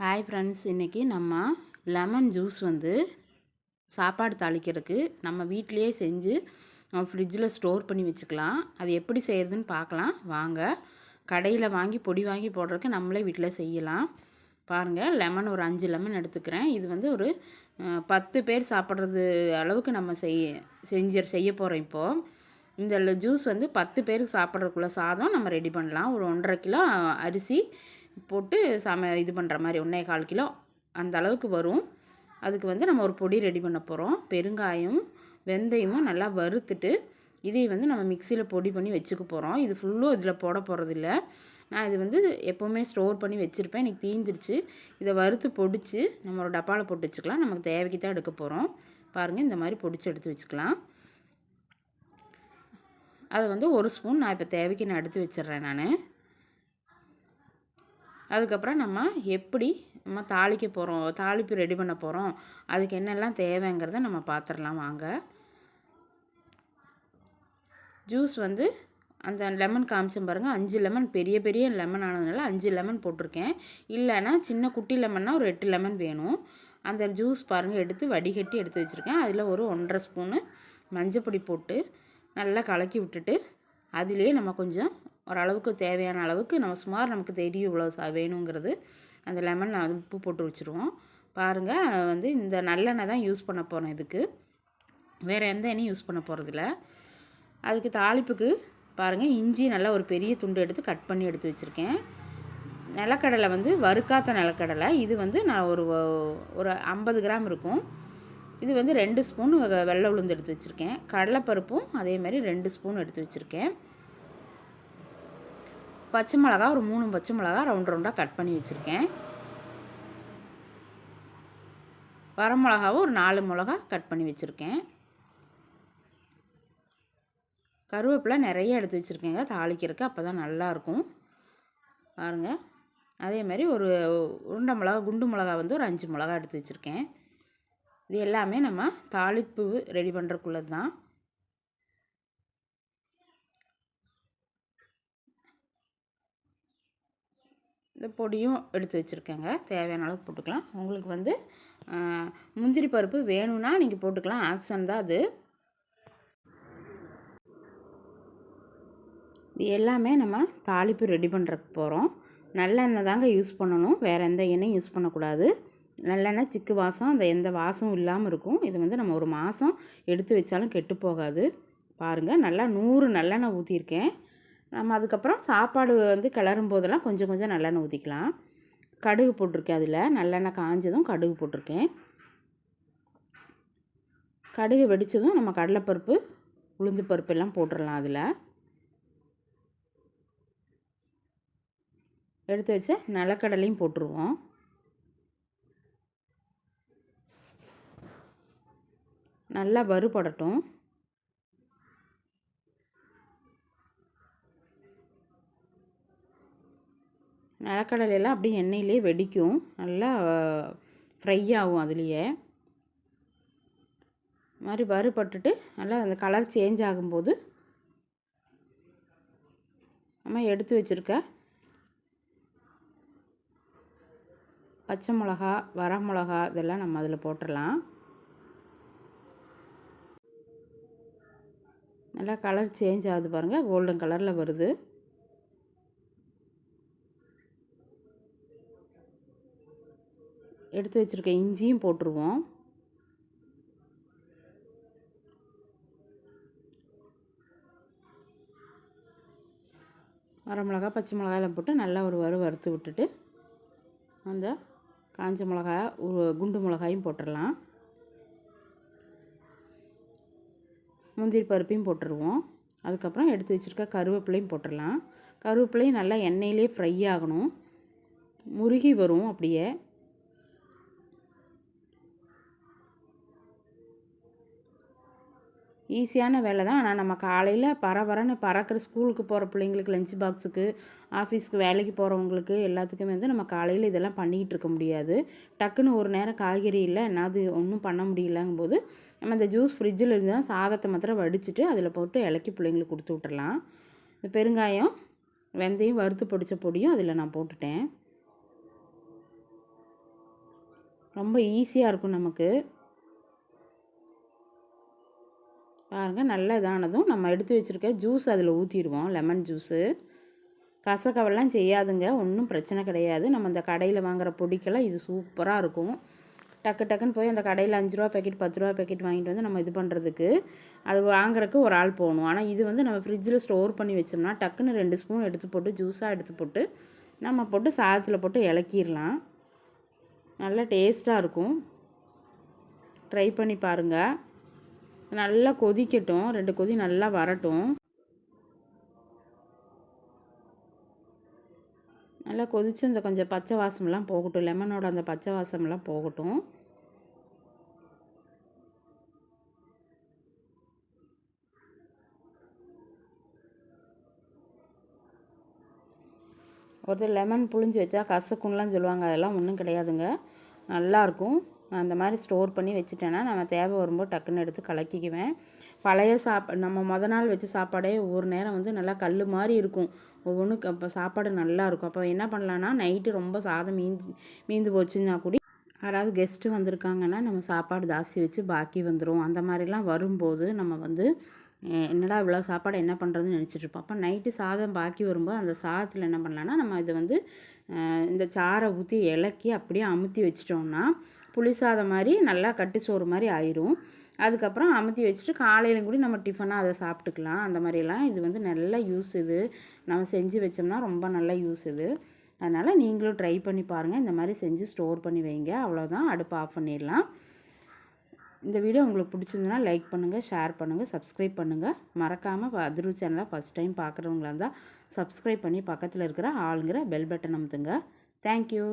Hi friends இன்றைக்கி நம்ம lemon juice வந்து சாப்பாடு தாளிக்கிறதுக்கு நம்ம வீட்டிலையே செஞ்சு ஃப்ரிட்ஜில் ஸ்டோர் பண்ணி வச்சுக்கலாம். அது எப்படி செய்கிறதுன்னு பார்க்கலாம். வாங்க. கடையில் வாங்கி பொடி வாங்கி போடுறதுக்கு நம்மளே வீட்டில் செய்யலாம். பாருங்கள் லெமன் ஒரு அஞ்சு லெமன் எடுத்துக்கிறேன். இது வந்து ஒரு பத்து பேர் சாப்பிட்றது அளவுக்கு நம்ம செய் செஞ்சு செய்ய போகிறோம் இப்போது இந்த ஜூஸ் வந்து பத்து பேருக்கு சாப்பிட்றதுக்குள்ள சாதம் நம்ம ரெடி பண்ணலாம். ஒரு ஒன்றரை கிலோ அரிசி போட்டு சம இது பண்ணுற மாதிரி ஒன்றே கால் கிலோ அந்த அளவுக்கு வரும். அதுக்கு வந்து நம்ம ஒரு பொடி ரெடி பண்ண போகிறோம் பெருங்காயம் வெந்தயமும் நல்லா வறுத்துட்டு இதை வந்து நம்ம மிக்சியில் பொடி பண்ணி வச்சுக்க போகிறோம் இது ஃபுல்லும் இதில் போட போகிறதில்ல நான் இது வந்து எப்போவுமே ஸ்டோர் பண்ணி வச்சுருப்பேன். எனக்கு தீந்துருச்சு. இதை வறுத்து பொடிச்சு நம்ம ஒரு டப்பாவில் போட்டு வச்சுக்கலாம். நமக்கு தேவைக்கு தான் எடுக்க போகிறோம் பாருங்கள் இந்த மாதிரி பொடிச்சு எடுத்து வச்சுக்கலாம். அதை வந்து ஒரு ஸ்பூன் நான் இப்போ தேவைக்கு நான் எடுத்து வச்சிட்றேன் நான். அதுக்கப்புறம் நம்ம எப்படி நம்ம தாளிக்க போகிறோம் தாளிப்பு ரெடி பண்ண போகிறோம் அதுக்கு என்னெல்லாம் தேவைங்கிறத நம்ம பார்த்துடலாம் வாங்க. ஜூஸ் வந்து அந்த லெமன் காமிச்சேன் பாருங்கள் அஞ்சு லெமன் பெரிய பெரிய லெமன் ஆனதுனால அஞ்சு லெமன் போட்டிருக்கேன். இல்லைன்னா சின்ன குட்டி லெமன்னா ஒரு எட்டு லெமன் வேணும். அந்த ஜூஸ் பாருங்கள் எடுத்து வடிகட்டி எடுத்து வச்சுருக்கேன். அதில் ஒரு ஒன்றரை ஸ்பூனு மஞ்சப்பொடி போட்டு நல்லா கலக்கி விட்டுட்டு அதிலே நம்ம கொஞ்சம் ஓரளவுக்கு தேவையான அளவுக்கு நம்ம சுமார் நமக்கு தெரியும் இவ்வளோ சா வேணுங்கிறது. அந்த லெமன் நான் உப்பு போட்டு வச்சுருவோம். பாருங்கள் வந்து இந்த நல்லெண்ணெய் தான் யூஸ் பண்ண போகிறேன் இதுக்கு. வேறு எந்த எண்ணெயும் யூஸ் பண்ண போகிறதில்ல அதுக்கு தாளிப்புக்கு பாருங்கள் இஞ்சி நல்லா ஒரு பெரிய துண்டு எடுத்து கட் பண்ணி எடுத்து வச்சுருக்கேன். நிலக்கடலை வந்து வறுக்காத்த நிலக்கடலை. இது வந்து நான் ஒரு ஒரு ஐம்பது கிராம் இருக்கும். இது வந்து ரெண்டு ஸ்பூன் வெள்ளை உளுந்து எடுத்து வச்சுருக்கேன். கடலைப்பருப்பும் அதேமாதிரி ரெண்டு ஸ்பூன் எடுத்து வச்சுருக்கேன். பச்சை மிளகா ஒரு மூணு பச்சை மிளகா ரவுண்ட் ரவுண்டாக கட் பண்ணி வச்சுருக்கேன். வரமிளகாவும் ஒரு நாலு மிளகா கட் பண்ணி வச்சுருக்கேன். கருவேப்பிலை நிறைய எடுத்து வச்சுருக்கேங்க. தாளிக்கிறதுக்கு அப்போ தான் நல்லாயிருக்கும் பாருங்கள் அதே மாதிரி ஒரு உருண்டை மிளகா குண்டு மிளகா வந்து ஒரு அஞ்சு மிளகா எடுத்து வச்சுருக்கேன். இது எல்லாமே நம்ம தாளிப்பு ரெடி பண்ணுறக்குள்ளது தான் இந்த பொடியும் எடுத்து வச்சுருக்கேங்க. தேவையான அளவுக்கு போட்டுக்கலாம். உங்களுக்கு வந்து முந்திரி பருப்பு வேணும்னா நீங்கள் போட்டுக்கலாம். ஆக்சன் தான் அது. இது எல்லாமே நம்ம தாளிப்பு ரெடி பண்ணுறக்கு போகிறோம் நல்லெண்ணெய் தாங்க யூஸ் பண்ணணும். வேறு எந்த எண்ணெயும் யூஸ் பண்ணக்கூடாது. நல்லெண்ணெய் சிக்கு வாசம் அந்த எந்த வாசமும் இல்லாமல் இருக்கும். இது வந்து நம்ம ஒரு மாதம் எடுத்து வச்சாலும் கெட்டு போகாது. பாருங்கள் நல்லா நூறு நல்லெண்ணெய் ஊற்றிருக்கேன் நம்ம அதுக்கப்புறம் சாப்பாடு வந்து கிளறும் போதெல்லாம் கொஞ்சம் கொஞ்சம் நல்லெண்ணெய் ஊற்றிக்கலாம் கடுகு போட்டிருக்கேன் அதில். நல்லெண்ணெய் காஞ்சதும் கடுகு போட்டிருக்கேன். கடுகு வெடித்ததும் நம்ம கடலைப்பருப்பு உளுந்து பருப்பு எல்லாம் போட்டுடலாம் அதில். எடுத்து வச்ச நிலக்கடலையும் போட்டுருவோம். நல்லா வறுபடட்டும். நிலக்கடலையெல்லாம் அப்படியே எண்ணெயிலே வெடிக்கும். நல்லா ஃப்ரை ஆகும் அதுலேயே. மாதிரி வறுபட்டுட்டு நல்லா அந்த கலர் சேஞ்ச் ஆகும்போது நம்ம எடுத்து வச்சுருக்க பச்சை மிளகா வர மிளகா இதெல்லாம் நம்ம அதில் போட்டுடலாம் நல்லா கலர் சேஞ்ச் ஆகுது பாருங்கள் கோல்டன் கலரில் வருது. எடுத்து வச்சுருக்க இஞ்சியும் போட்டுருவோம். வரமிளகா பச்சை மிளகாயெல்லாம் போட்டு நல்லா ஒரு வறு வறுத்து விட்டுட்டு அந்த காஞ்ச மிளகா ஒரு குண்டு மிளகாயும் போட்டுடலாம். முந்திரி பருப்பையும் போட்டுருவோம். அதுக்கப்புறம் எடுத்து வச்சுருக்க கருவேப்பிலையும் போட்டுடலாம். கருவேப்பிலையும் நல்லா எண்ணெயிலே ஃப்ரை ஆகணும். முருகி வரும் அப்படியே. ஈஸியான வேலை தான். ஆனால் நம்ம காலையில் பரபரன்னு பறக்கிற ஸ்கூலுக்கு போகிற பிள்ளைங்களுக்கு லஞ்ச் பாக்ஸுக்கு ஆஃபீஸ்க்கு வேலைக்கு போகிறவங்களுக்கு எல்லாத்துக்குமே வந்து நம்ம காலையில் இதெல்லாம் பண்ணிக்கிட்டு இருக்க முடியாது. டக்குன்னு ஒரு நேரம் காய்கறி இல்லை என்னது ஒன்றும் பண்ண முடியலங்கும் போது நம்ம அந்த ஜூஸ் ஃப்ரிட்ஜில் இருந்தால் சாதத்தை மாத்திரம் வடிச்சிட்டு அதில் போட்டு இலக்கி பிள்ளைங்களுக்கு கொடுத்து விட்டுறலாம். இந்த பெருங்காயம் வெந்தயம் வறுத்து பொடித்த பொடியும் அதில் நான் போட்டுட்டேன். ரொம்ப ஈஸியாக இருக்கும் நமக்கு. பாருங்கள் நல்ல இதானதும் நம்ம எடுத்து வச்சுருக்க ஜூஸ் அதில் ஊற்றிடுவோம் லெமன் ஜூஸு கசக்கவெல்லாம் செய்யாதுங்க ஒன்றும் பிரச்சனை கிடையாது. நம்ம இந்த கடையில் வாங்குகிற பொடிக்கெல்லாம் இது சூப்பராக இருக்கும். டக்கு டக்குன்னு போய் அந்த கடையில் அஞ்சு ரூபா பேக்கெட் பத்து ரூபா பேக்கெட் வாங்கிட்டு வந்து நம்ம இது பண்ணுறதுக்கு அது வாங்குறதுக்கு ஒரு ஆள் போகணும். ஆனால் இது வந்து நம்ம ஃப்ரிட்ஜில் ஸ்டோர் பண்ணி வச்சோம்னா டக்குன்னு ரெண்டு ஸ்பூன் எடுத்து போட்டு ஜூஸாக எடுத்து போட்டு நம்ம போட்டு சாதத்தில் போட்டு இலக்கிடலாம் நல்லா டேஸ்ட்டாக இருக்கும். ட்ரை பண்ணி பாருங்கள் நல்லா கொதிக்கட்டும். ரெண்டு கொதி நல்லா வரட்டும். நல்லா கொதித்து அந்த கொஞ்சம் பச்சை வாசம்லாம் போகட்டும். லெமனோட அந்த பச்சை வாசம்லாம் போகட்டும். ஒருத்தர் லெமன் புழிஞ்சு வச்சா கசக்குன்லாம் சொல்லுவாங்க. அதெல்லாம் ஒன்றும் கிடையாதுங்க. நல்லாயிருக்கும். அந்த மாதிரி ஸ்டோர் பண்ணி வச்சுட்டேன்னா நம்ம தேவை வரும்போது டக்குன்னு எடுத்து கலக்கிக்குவேன். பழைய சாப்பா நம்ம மொதல் நாள் வச்ச சாப்பாடே ஒவ்வொரு நேரம் வந்து நல்லா கல் மாதிரி இருக்கும். ஒவ்வொன்றுக்கு அப்போ சாப்பாடு நல்லாயிருக்கும் அப்போ என்ன பண்ணலான்னா நைட்டு ரொம்ப சாதம் மீந்து மீந்து போச்சுன்னா கூட யாராவது கெஸ்ட்டு வந்திருக்காங்கன்னா நம்ம சாப்பாடு ஜாஸ்தி வச்சு பாக்கி வந்துடும் அந்த மாதிரிலாம் வரும்போது நம்ம வந்து என்னடா இவ்வளோ சாப்பாடு என்ன பண்ணுறதுன்னு நினச்சிட்ருப்போம் அப்போ நைட்டு சாதம் பாக்கி வரும்போது அந்த சாதத்தில் என்ன பண்ணலான்னா நம்ம இதை வந்து இந்த சாரை ஊற்றி இலக்கி அப்படியே அமுத்தி வச்சிட்டோம்னா புளிசாதம் மாதிரி நல்லா கட்டு சோறு மாதிரி ஆயிரும். அதுக்கப்புறம் அமுத்தி வச்சுட்டு காலையிலும் கூட நம்ம டிஃபனாக அதை சாப்பிட்டுக்கலாம். அந்த மாதிரிலாம் இது வந்து நல்ல யூஸ் இது. நம்ம செஞ்சு வச்சோம்னா ரொம்ப நல்லா யூஸ் இது. அதனால் நீங்களும் ட்ரை பண்ணி பாருங்கள் இந்த மாதிரி செஞ்சு ஸ்டோர் பண்ணி வைங்க. அவ்வளோதான் அடுப்பு ஆஃப் பண்ணிடலாம். இந்த வீடியோ உங்களுக்கு பிடிச்சிருந்ததுன்னா லைக் பண்ணுங்கள் ஷேர் பண்ணுங்கள் சப்ஸ்கிரைப் பண்ணுங்கள் மறக்காமல் அதிரு சேனலை ஃபஸ்ட் டைம் பார்க்குறவங்களா இருந்தால் சப்ஸ்கிரைப் பண்ணி பக்கத்தில் இருக்கிற ஆளுங்கிற பெல் பட்டன் அமுத்துங்க. தேங்க்யூ